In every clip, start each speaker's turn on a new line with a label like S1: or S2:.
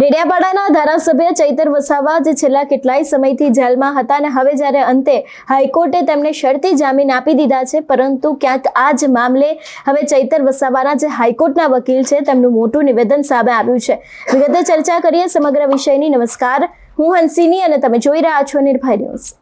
S1: ડેડિયાપાડાના ધારાસભ્ય ચૈતર વસાવા જે છેલ્લા કેટલાય સમયથી જેલમાં હતા અને હવે જ્યારે અંતે હાઈકોર્ટે તેમને શરતી જામીન આપી દીધા છે, પરંતુ ક્યાંક આ જ મામલે હવે ચૈતર વસાવાના જે હાઈકોર્ટના વકીલ છે, તેમનું મોટું નિવેદન સામે આવ્યું છે. વિગતે ચર્ચા કરીએ સમગ્ર વિષયની. નમસ્કાર. હું હંસિની અને તમે જોઈ રહ્યા છો નિર્ભય ન્યૂઝ.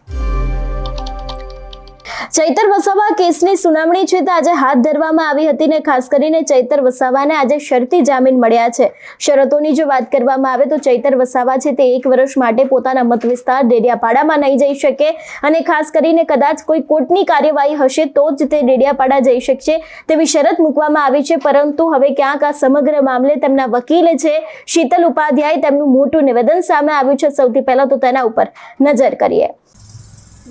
S1: ચૈતર વસાવા કેસની સુનાવણી છે તે આજે હાથ ધરવામાં આવી હતી ને ખાસ કરીને ચૈતર વસાવાને આજે શરતી જામીન મળ્યા છે. શરતોની જો વાત કરવામાં આવે તો ચૈતર વસાવા છે તે એક વર્ષ માટે પોતાના મત વિસ્તાર ડેડિયાપાડામાં નહીં જઈ શકે અને ખાસ કરીને કદાચ કોઈ કોર્ટની કાર્યવાહી હશે તો જ તે ડેડિયાપાડા જઈ શકશે તેવી શરત મૂકવામાં આવી છે. પરંતુ હવે ક્યાંક આ સમગ્ર મામલે તેમના વકીલ છે શીતલ ઉપાધ્યાય તેમનું મોટું નિવેદન સામે આવ્યું છે. સૌથી પહેલા તો તેના ઉપર નજર કરીએ.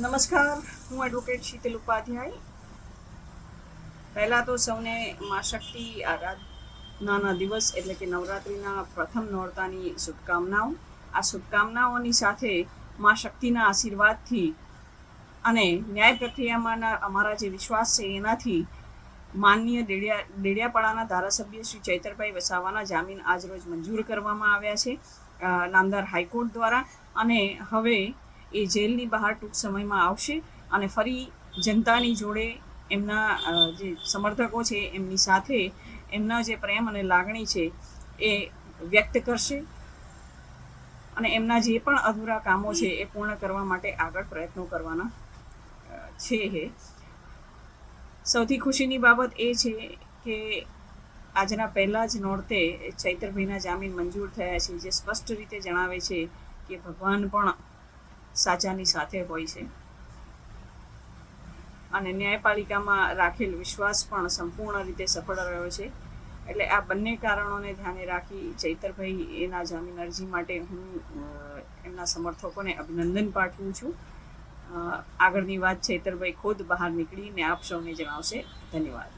S2: નમસ્કાર. હું એડવોકેટ શીતલ ઉપાધ્યાય. પહેલાં તો સૌને મા શક્તિ આરાધનાના દિવસ એટલે કે નવરાત્રિના પ્રથમ નોરતાની શુભકામનાઓ. આ શુભકામનાઓની સાથે મા શક્તિના આશીર્વાદથી અને ન્યાય પ્રક્રિયામાંના અમારા જે વિશ્વાસ છે એનાથી માનનીય ડેડિયા, ડેડિયાપાડાના ધારાસભ્ય શ્રી ચૈતરભાઈ વસાવાના જામીન આજરોજ મંજૂર કરવામાં આવ્યા છે નામદાર હાઈકોર્ટ દ્વારા. અને હવે એ જેલની બહાર ટૂંક સમયમાં આવશે. અને ફરી જનતાની જોડે એમના જે સમર્થકો છે એમની સાથે એમના જે પ્રેમ અને લાગણી છે એ વ્યક્ત કરશે અને એમના જે પણ અધૂરા કામો છે એ પૂર્ણ કરવા માટે આગળ પ્રયત્નો કરવાના છે એ. સૌથી ખુશીની બાબત એ છે કે આજના પહેલાં જ નોરતે ચૈતરભાઈના જામીન મંજૂર થયા છે, જે સ્પષ્ટ રીતે જણાવે છે કે ભગવાન પણ સાચાની સાથે હોય છે. અને ન્યાયપાલિકામાં રાખેલ વિશ્વાસ પણ સંપૂર્ણ રીતે સફળ રહ્યો છે. એટલે આ બંને કારણોને ધ્યાને રાખી ચૈતરભાઈ એના જામીન અરજી માટે હું એમના સમર્થકોને અભિનંદન પાઠવું છું. આગળની વાત ચૈતરભાઈ ખુદ બહાર નીકળીને આપ સૌને જણાવશે. ધન્યવાદ.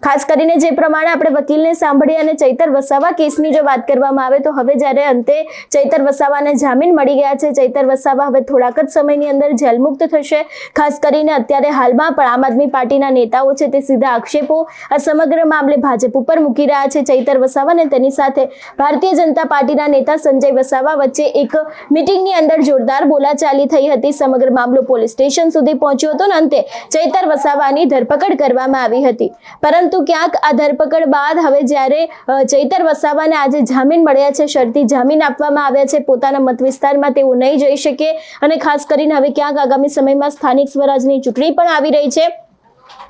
S1: ખાસ કરીને જે પ્રમાણે આપણે વકીલને સાંભળી અને ચૈતર વસાવા કેસની જો વાત કરવામાં આવે તો હવે જ્યારે અંતે ચૈતર વસાવાને જામીન મળી ગયા છે, ચૈતર વસાવા હવે થોડાક જ સમયની અંદર જેલમુક્ત થશે. ખાસ કરીને અત્યારે હાલમાં પણ આમ આદમી પાર્ટીના નેતાઓ છે તે સીધા આક્ષેપો આ સમગ્ર મામલે ભાજપ ઉપર મૂકી રહ્યા છે. ચૈતર વસાવા અને તેની સાથે ભારતીય જનતા પાર્ટીના નેતા સંજય વસાવા વચ્ચે એક મિટિંગની અંદર જોરદાર બોલાચાલી થઈ હતી. સમગ્ર મામલો પોલીસ સ્ટેશન સુધી પહોંચ્યો હતો અને અંતે ચૈતર વસાવાની ધરપકડ કરવામાં આવી હતી. પરંતુ ક્યાંક આ ધરપકડ બાદ હવે જ્યારે ચૈતર વસાવાને આજે જામીન મળ્યા છે, શરતી જામીન આપવામાં આવ્યા છે, પોતાના મત વિસ્તારમાં તેઓ નહીં જઈ શકે. અને ખાસ કરીને હવે ક્યાંક આગામી સમયમાં સ્થાનિક સ્વરાજની ચૂંટણી પણ આવી રહી છે.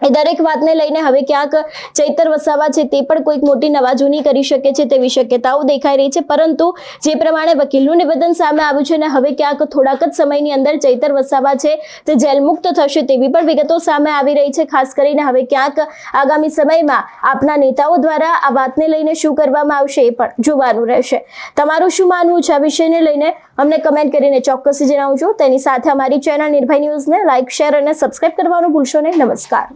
S1: એ દરેક વાતને લઈને હવે ક્યાંક ચૈતર વસાવા છે તે પણ કોઈક મોટી નવાજૂની કરી શકે છે તેવી શક્યતાઓ દેખાઈ રહી છે. પરંતુ જે પ્રમાણે વકીલનું નિવેદન સામે આવ્યું છે અને હવે ક્યાંક થોડાક જ સમયની અંદર ચૈતર વસાવા છે તે જેલમુક્ત થશે તેવી પણ વિગતો સામે આવી રહી છે. ખાસ કરીને હવે ક્યાંક આગામી સમયમાં આપના નેતાઓ દ્વારા આ વાતને લઈને શું કરવામાં આવશે એ પણ જોવાનું રહેશે. તમારું શું માનવું છે આ વિષયને લઈને? અમને કમેન્ટ કરીને ચોક્કસ જણાવજો. તેની સાથે અમારી ચેનલ નિર્ભય ન્યૂઝને લાઇક, શેર અને સબસ્ક્રાઇબ કરવાનું ભૂલશો નહીં. નમસ્કાર.